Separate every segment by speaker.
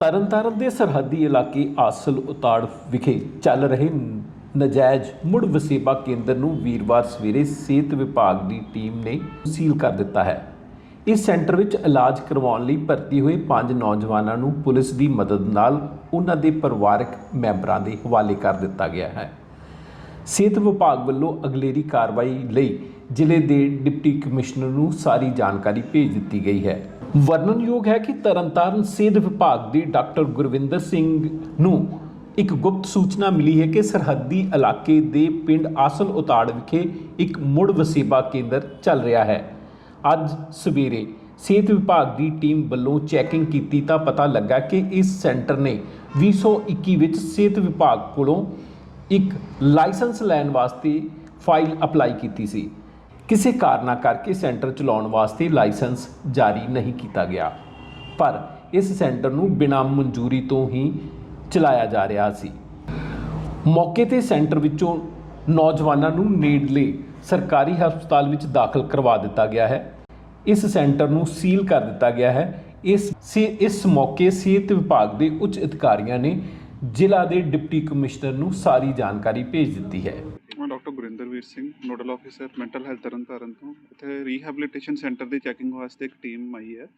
Speaker 1: ਤਰਨਤਾਰਨ ਦੇ ਸਰਹੱਦੀ ਇਲਾਕੇ ਆਸਲ ਉਤਾੜ ਵਿਖੇ ਚੱਲ ਰਹੇ ਨਜਾਇਜ਼ ਮੁੜ ਵਸੇਬਾ ਕੇਂਦਰ ਨੂੰ ਵੀਰਵਾਰ ਸਵੇਰੇ ਸਿਹਤ ਵਿਭਾਗ ਦੀ ਟੀਮ ਨੇ ਸੀਲ ਕਰ ਦਿੱਤਾ ਹੈ। ਇਸ ਸੈਂਟਰ ਵਿੱਚ ਇਲਾਜ ਕਰਵਾਉਣ ਲਈ ਭਰਤੀ ਹੋਏ ਪੰਜ ਨੌਜਵਾਨਾਂ ਨੂੰ ਪੁਲਿਸ ਦੀ ਮਦਦ ਨਾਲ ਉਹਨਾਂ ਦੇ ਪਰਿਵਾਰਕ ਮੈਂਬਰਾਂ ਦੇ ਹਵਾਲੇ ਕਰ ਦਿੱਤਾ ਗਿਆ ਹੈ। ਸਿਹਤ ਵਿਭਾਗ ਵੱਲੋਂ ਅਗਲੇਰੀ ਕਾਰਵਾਈ ਲਈ ਜ਼ਿਲ੍ਹੇ ਦੇ ਡਿਪਟੀ ਕਮਿਸ਼ਨਰ ਨੂੰ ਸਾਰੀ ਜਾਣਕਾਰੀ ਭੇਜ ਦਿੱਤੀ ਗਈ ਹੈ। ਵਰਣਨਯੋਗ ਹੈ ਕਿ ਤਰਨਤਾਰਨ ਸਿਹਤ ਵਿਭਾਗ ਦੇ ਡਾਕਟਰ ਗੁਰਵਿੰਦਰ ਸਿੰਘ ਨੂੰ ਇੱਕ ਗੁਪਤ ਸੂਚਨਾ ਮਿਲੀ ਹੈ ਕਿ ਸਰਹੱਦੀ ਇਲਾਕੇ ਦੇ ਪਿੰਡ ਆਸਲ ਉਤਾੜ ਵਿਖੇ ਇੱਕ ਮੁੜ ਵਸੇਬਾ ਕੇਂਦਰ ਚੱਲ ਰਿਹਾ ਹੈ। ਅੱਜ ਸਵੇਰੇ ਸਿਹਤ ਵਿਭਾਗ ਦੀ ਟੀਮ ਵੱਲੋਂ ਚੈਕਿੰਗ ਕੀਤੀ ਤਾਂ ਪਤਾ ਲੱਗਾ ਕਿ ਇਸ ਸੈਂਟਰ ਨੇ 2021 ਵਿੱਚ ਸਿਹਤ ਵਿਭਾਗ ਕੋਲੋਂ ਇੱਕ ਲਾਇਸੈਂਸ ਲੈਣ ਵਾਸਤੇ ਫਾਈਲ ਅਪਲਾਈ ਕੀਤੀ ਸੀ। ਕਿਸੇ ਕਾਰਨਾ ਕਰਕੇ ਸੈਂਟਰ ਚਲਾਉਣ ਵਾਸਤੇ ਲਾਇਸੈਂਸ ਜਾਰੀ ਨਹੀਂ ਕੀਤਾ ਗਿਆ। ਪਰ ਇਸ ਸੈਂਟਰ ਨੂੰ ਬਿਨਾਂ ਮਨਜ਼ੂਰੀ ਤੋਂ ਹੀ ਚਲਾਇਆ ਜਾ ਰਿਹਾ ਸੀ। ਮੌਕੇ ਤੇ ਸੈਂਟਰ ਵਿੱਚੋਂ ਨੌਜਵਾਨਾਂ ਨੂੰ ਨੇੜਲੇ ਸਰਕਾਰੀ ਹਸਪਤਾਲ ਵਿੱਚ ਦਾਖਲ ਕਰਵਾ ਦਿੱਤਾ ਗਿਆ ਹੈ। ਇਸ ਸੈਂਟਰ ਨੂੰ ਸੀਲ ਕਰ ਦਿੱਤਾ ਗਿਆ ਹੈ। ਇਸ ਇਸ ਮੌਕੇ ਸਿਹਤ ਵਿਭਾਗ ਦੇ ਉੱਚ ਅਧਿਕਾਰੀਆਂ ਨੇ ਜ਼ਿਲ੍ਹਾ ਦੇ ਡਿਪਟੀ ਕਮਿਸ਼ਨਰ ਨੂੰ ਸਾਰੀ ਜਾਣਕਾਰੀ ਭੇਜ ਦਿੱਤੀ ਹੈ।
Speaker 2: ਮੈਂ Singh, nodal officer mental health Tarn Taran ਤੋਂ। ਇੱਥੇ ਰੀਹੈਬਿਲਿਟੇਸ਼ਨ ਸੈਂਟਰ ਦੀ ਚੈਕਿੰਗ ਵਾਸਤੇ ਇੱਕ ਟੀਮ ਆਈ ਹੈ।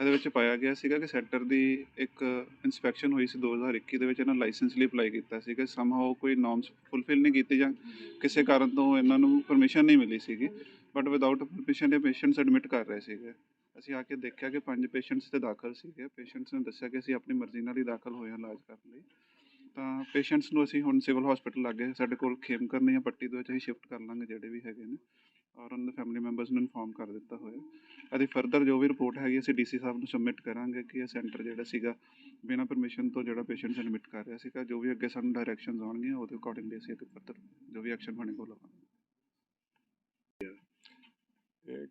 Speaker 2: ਇਹਦੇ ਵਿੱਚ ਪਾਇਆ ਗਿਆ ਸੀਗਾ ਕਿ ਸੈਂਟਰ ਦੀ ਇੱਕ ਇਨਸਪੈਕਸ਼ਨ ਹੋਈ ਸੀ 2021 ਦੇ ਵਿੱਚ। ਇਹਨਾਂ ਲਾਇਸੈਂਸ ਲਈ ਅਪਲਾਈ ਕੀਤਾ ਸੀਗਾ। ਸਮਹਾਉ ਕੋਈ ਨੋਰਮਸ ਫੁੱਲਫਿਲ ਨਹੀਂ ਕੀਤੇ ਜਾਂ ਕਿਸੇ ਕਾਰਨ ਤੋਂ ਇਹਨਾਂ ਨੂੰ ਪਰਮਿਸ਼ਨ ਨਹੀਂ ਮਿਲੀ ਸੀਗੀ। ਬਟ ਵਿਦਆਊਟ ਪਰਮਿਸ਼ਨ ਦੇ ਪੇਸ਼ੈਂਟਸ ਐਡਮਿਟ ਕਰ ਰਹੇ ਸੀਗੇ। ਅਸੀਂ ਆ ਕੇ ਦੇਖਿਆ ਕਿ ਪੰਜ ਪੇਸ਼ੈਂਟਸ ਤੇ ਦਾਖਲ ਸੀਗੇ। ਪੇਸ਼ੈਂਟਸ ਨੇ ਦੱਸਿਆ ਕਿ ਅਸੀਂ ਆਪਣੀ ਮਰਜ਼ੀ ਨਾਲ ਹੀ ਦਾਖਲ ਹੋਏ ਹਾਂ ਇਲਾਜ ਕਰਨ ਲਈ। ਤਾਂ ਪੇਸ਼ੈਂਟਸ ਨੂੰ ਅਸੀਂ ਹੁਣ ਸਿਵਲ ਹਸਪੀਟਲ ਲੱਗੇ ਸਾਡੇ ਕੋਲ ਖੇਮਕਰਨ ਜਾਂ ਪੱਟੀ ਦੇ ਵਿੱਚ ਅਸੀਂ ਸ਼ਿਫਟ ਕਰ ਲਾਂਗੇ ਜਿਹੜੇ ਵੀ ਹੈਗੇ ਨੇ। ਔਰ ਉਹਨਾਂ ਦੇ ਫੈਮਿਲੀ ਮੈਂਬਰਸ ਨੂੰ ਇਨਫੋਰਮ ਕਰ ਦਿੱਤਾ ਹੋਇਆ। ਅਤੇ ਫਰਦਰ ਜੋ ਵੀ ਰਿਪੋਰਟ ਹੈਗੀ ਅਸੀਂ ਡੀਸੀ ਸਾਹਿਬ ਨੂੰ ਸਬਮਿਟ ਕਰਾਂਗੇ ਕਿ ਇਹ ਸੈਂਟਰ ਜਿਹੜਾ ਸੀਗਾ, ਬਿਨਾਂ ਪਰਮਿਸ਼ਨ ਤੋਂ ਜਿਹੜਾ ਪੇਸ਼ੈਂਟਸ ਐਡਮਿਟ ਕਰ ਰਿਹਾ ਸੀਗਾ, ਜੋ ਵੀ ਅੱਗੇ ਸਾਨੂੰ ਡਾਇਰੈਕਸ਼ਨਸ ਆਉਣਗੀਆਂ, ਉਹਦੇ ਅਕੋਰਡਿੰਗਲੀ ਅਸੀਂ ਅੱਗੇ ਫਰਦਰ ਜੋ ਵੀ ਐਕਸ਼ਨ ਬਣੇਗਾ ਉਹ ਲਵਾਂਗੇ।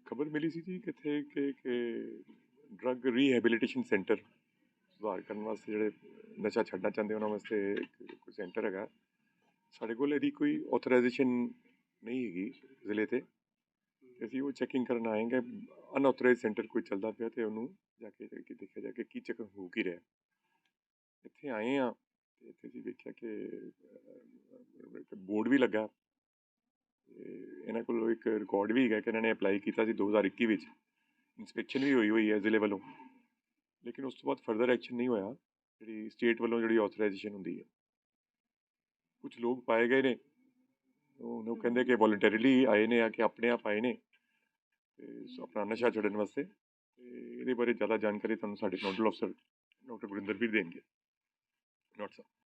Speaker 3: ਖਬਰ ਮਿਲੀ ਸੀ ਜੀ ਕਿੱਥੇ ਕਿ ਡਰੱਗ ਰੀਹੈਬਿਲਿਟੇਸ਼ਨ ਸੈਂਟਰ ਸੁਧਾਰ ਕਰਨ ਵਾਸਤੇ ਜਿਹੜੇ ਨਸ਼ਾ ਛੱਡਣਾ ਚਾਹੁੰਦੇ ਉਹਨਾਂ ਵਾਸਤੇ ਇੱਕ ਕੋਈ ਸੈਂਟਰ ਹੈਗਾ। ਸਾਡੇ ਕੋਲ ਇਹਦੀ ਕੋਈ ਆਥੋਰਾਈਜੇਸ਼ਨ ਨਹੀਂ ਹੈਗੀ ਜ਼ਿਲ੍ਹੇ ਤੇ। ਤੇ ਅਸੀਂ ਉਹ ਚੈਕਿੰਗ ਕਰਨ ਆਏਗੇ ਅਨਆਥੋਰਾਈਜ਼ ਸੈਂਟਰ ਕੋਈ ਚੱਲਦਾ ਪਿਆ ਤੇ ਉਹਨੂੰ ਜਾ ਕੇ ਦੇਖਿਆ ਜਾ ਕੇ ਕੀ ਚੈੱਕ ਹੋ ਕੀ ਰਿਹਾ। ਇੱਥੇ ਆਏ ਆ ਤੇ ਇੱਥੇ ਅਸੀਂ ਵੇਖਿਆ ਕਿ ਬੋਰਡ ਵੀ ਲੱਗਾ। ਤੇ ਇਹਨਾਂ ਕੋਲ ਇੱਕ ਰਿਕਾਰਡ ਵੀ ਹੈਗਾ ਕਿ ਇਹਨਾਂ ਨੇ ਅਪਲਾਈ ਕੀਤਾ ਸੀ 2021 ਵਿੱਚ। ਇਨਸਪੈਕਸ਼ਨ ਵੀ ਹੋਈ ਹੋਈ ਹੈ ਜ਼ਿਲ੍ਹੇ ਵੱਲੋਂ। ਲੇਕਿਨ ਉਸ ਤੋਂ ਬਾਅਦ ਫਰਦਰ ਐਕਸ਼ਨ ਨਹੀਂ ਹੋਇਆ, ਜਿਹੜੀ ਸਟੇਟ ਵੱਲੋਂ ਜਿਹੜੀ ਆਥੋਰਾਈਜੇਸ਼ਨ ਹੁੰਦੀ ਹੈ। ਕੁਝ ਲੋਕ ਪਾਏ ਗਏ ਨੇ ਉਹ ਕਹਿੰਦੇ ਕਿ ਵੋਲੰਟਰੀਲੀ ਆਏ ਨੇ ਆ, ਕਿ ਆਪਣੇ ਆਪ ਆਏ ਨੇ, ਤੇ ਆਪਣਾ ਨਸ਼ਾ ਛੱਡਣ ਵਾਸਤੇ, ਤੇ ਇਹਦੇ ਬਾਰੇ ਜ਼ਿਆਦਾ ਜਾਣਕਾਰੀ ਤੁਹਾਨੂੰ ਸਾਡੇ ਨੋਡਲ ਅਫਸਰ, ਡਾਕਟਰ ਗੁਰਿੰਦਰ ਵੀਰ ਦੇਣਗੇ। ਡਾਕਟਰ ਸਾਹਿਬ